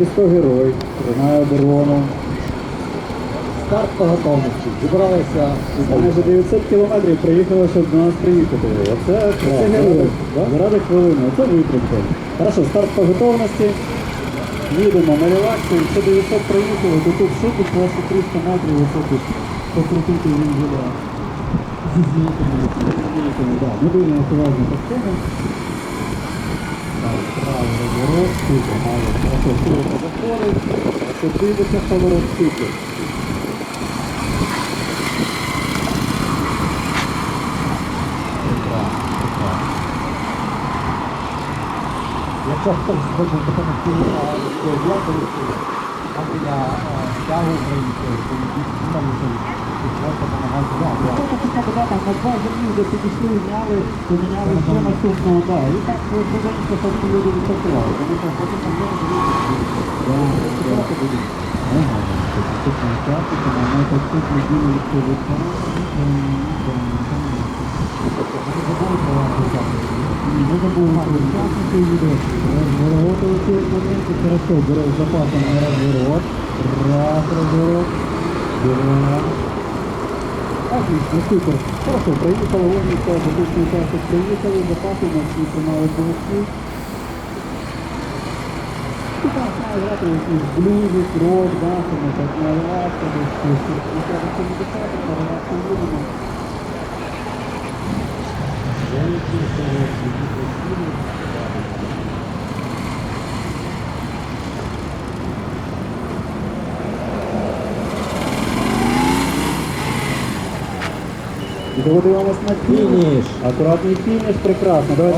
Місто герой, тримає оборону. Старт по готовності. Зібралися майже 900 кілометрів, приїхали, щоб до нас приїхати. Оце, це герой. Заради хвилини. Оце витримка. Хорошо, старт по готовності. Їдемо на релаксі. Ще 900 приїхали, то тут тут просто 300 метрів високо покрутити він буде. Зі змійками, зі змійками, так. Ми дивимося уважно по сцені. Розворот, супер, мало. Хорошо, супер заходить. Це дивиться поворот супер. Якщо хтось хоче допомогти діяльності, а для стягу української, то допомагати. Хто хоче подати на два землі, де підійшли, зняли, поміняли ще наступного, так. І так що ці люди відпрацювали. Тому що потім там є Ага, наступного часу, тому ми так тут відповідали. Не забув учасники відео. Розворотувати моменти. Хорошо, бере запасом на розворот. Раз розворот. Два. Отлично, супер. Хорошо, приїхали, логіка, записний участок приїхали, запаси на всі тримали кулаки. І так, має грати якийсь блюзик, рок, да, що ми так наливати, десь щось. І треба це не дихати, перевати будемо. І вас на фініш. Акуратний фініш, прекрасно. Давайте